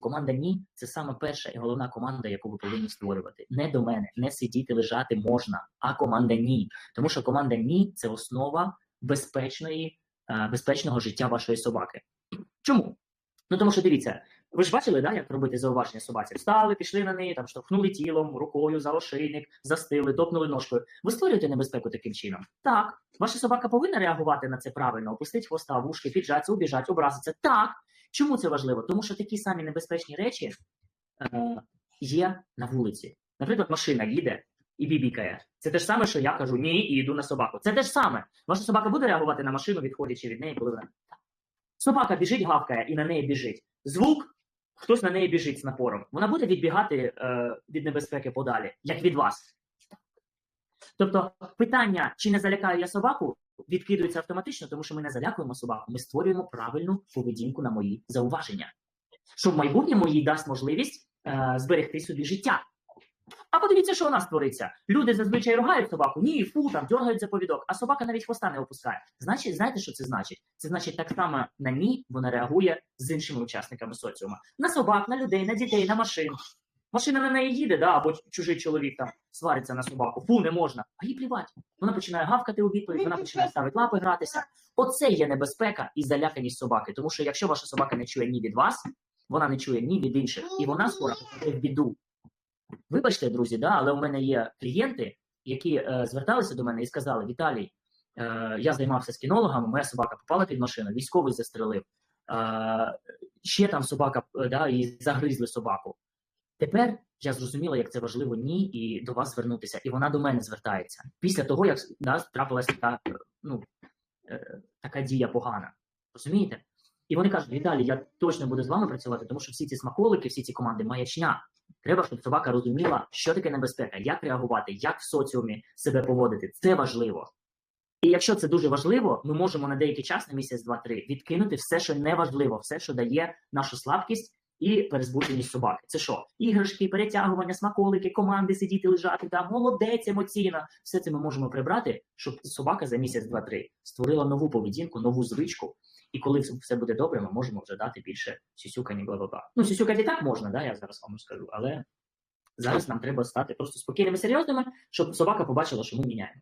команда ні це саме перша і головна команда, яку ви повинні створювати. Не до мене, не сидіти лежати можна, а команда ні. Тому що команда ні це основа безпечної, е, безпечного життя вашої собаки. Чому? Ну тому що дивіться, ви ж бачили, да, як робити зауваження собаці? Встали, пішли на неї, там штовхнули тілом, рукою за ошейник, застили, топнули ножкою. Ви створюєте небезпеку таким чином. Так, ваша собака повинна реагувати на це правильно, опустити хвоста, вушки, піджатися, убіжати, образитися. Так. Чому це важливо? Тому що такі самі небезпечні речі е, є на вулиці. Наприклад, машина їде і бібікає. Це те ж саме, що я кажу ні і йду на собаку. Це те ж саме. Ваша собака буде реагувати на машину, відходячи від неї, коли вона. Собака біжить, гавкає і на неї біжить. Звук, хтось на неї біжить з напором. Вона буде відбігати е, від небезпеки подалі, як від вас. Тобто, питання, чи не залякаю я собаку, відкидується автоматично, тому що ми не залякуємо собаку, ми створюємо правильну поведінку на мої зауваження, що в майбутньому їй дасть можливість е, зберегти собі життя. А подивіться, що у нас твориться. Люди зазвичай ругають собаку, ні, фу, там дергають за повідок, а собака навіть хвоста не опускає. Значить, знаєте, що це значить? Це значить, так само на ні вона реагує з іншими учасниками соціуму. На собак, на людей, на дітей, на машин. Машина на неї їде, да, або чужий чоловік там свариться на собаку. Фу, не можна. А їй плівать. Вона починає гавкати у відповідь, вона починає ставити лапи гратися. Оце є небезпека і заляканість собаки. Тому що якщо ваша собака не чує ні від вас, вона не чує ні від інших, і вона скоро попаде в біду. Вибачте, друзі, да, але у мене є клієнти, які е, зверталися до мене і сказали: Віталій, е, я займався з кінологами, моя собака попала під машину, військовий застрелив. Е, ще там собака е, да, і загризли собаку. Тепер я зрозуміла, як це важливо ні, і до вас звернутися. І вона до мене звертається після того, як да, трапилася така, ну, е, така дія погана. Розумієте? І вони кажуть: Віталій, я точно буду з вами працювати, тому що всі ці смаколики, всі ці команди маячня. Треба, щоб собака розуміла, що таке небезпека, як реагувати, як в соціумі себе поводити. Це важливо. І якщо це дуже важливо, ми можемо на деякий час, на місяць, два-три, відкинути все, що не важливо, все, що дає нашу слабкість і перезбудженість собаки. Це що? Іграшки, перетягування, смаколики, команди сидіти, лежати, да, молодець, емоційна. Все це ми можемо прибрати, щоб собака за місяць, два-три створила нову поведінку, нову звичку. І коли все буде добре, ми можемо вже дати більше сюсюкані бла бла бла. Ну, сюсюкати так можна, да, я зараз вам скажу, але зараз нам треба стати просто спокійними, серйозними, щоб собака побачила, що ми міняємося.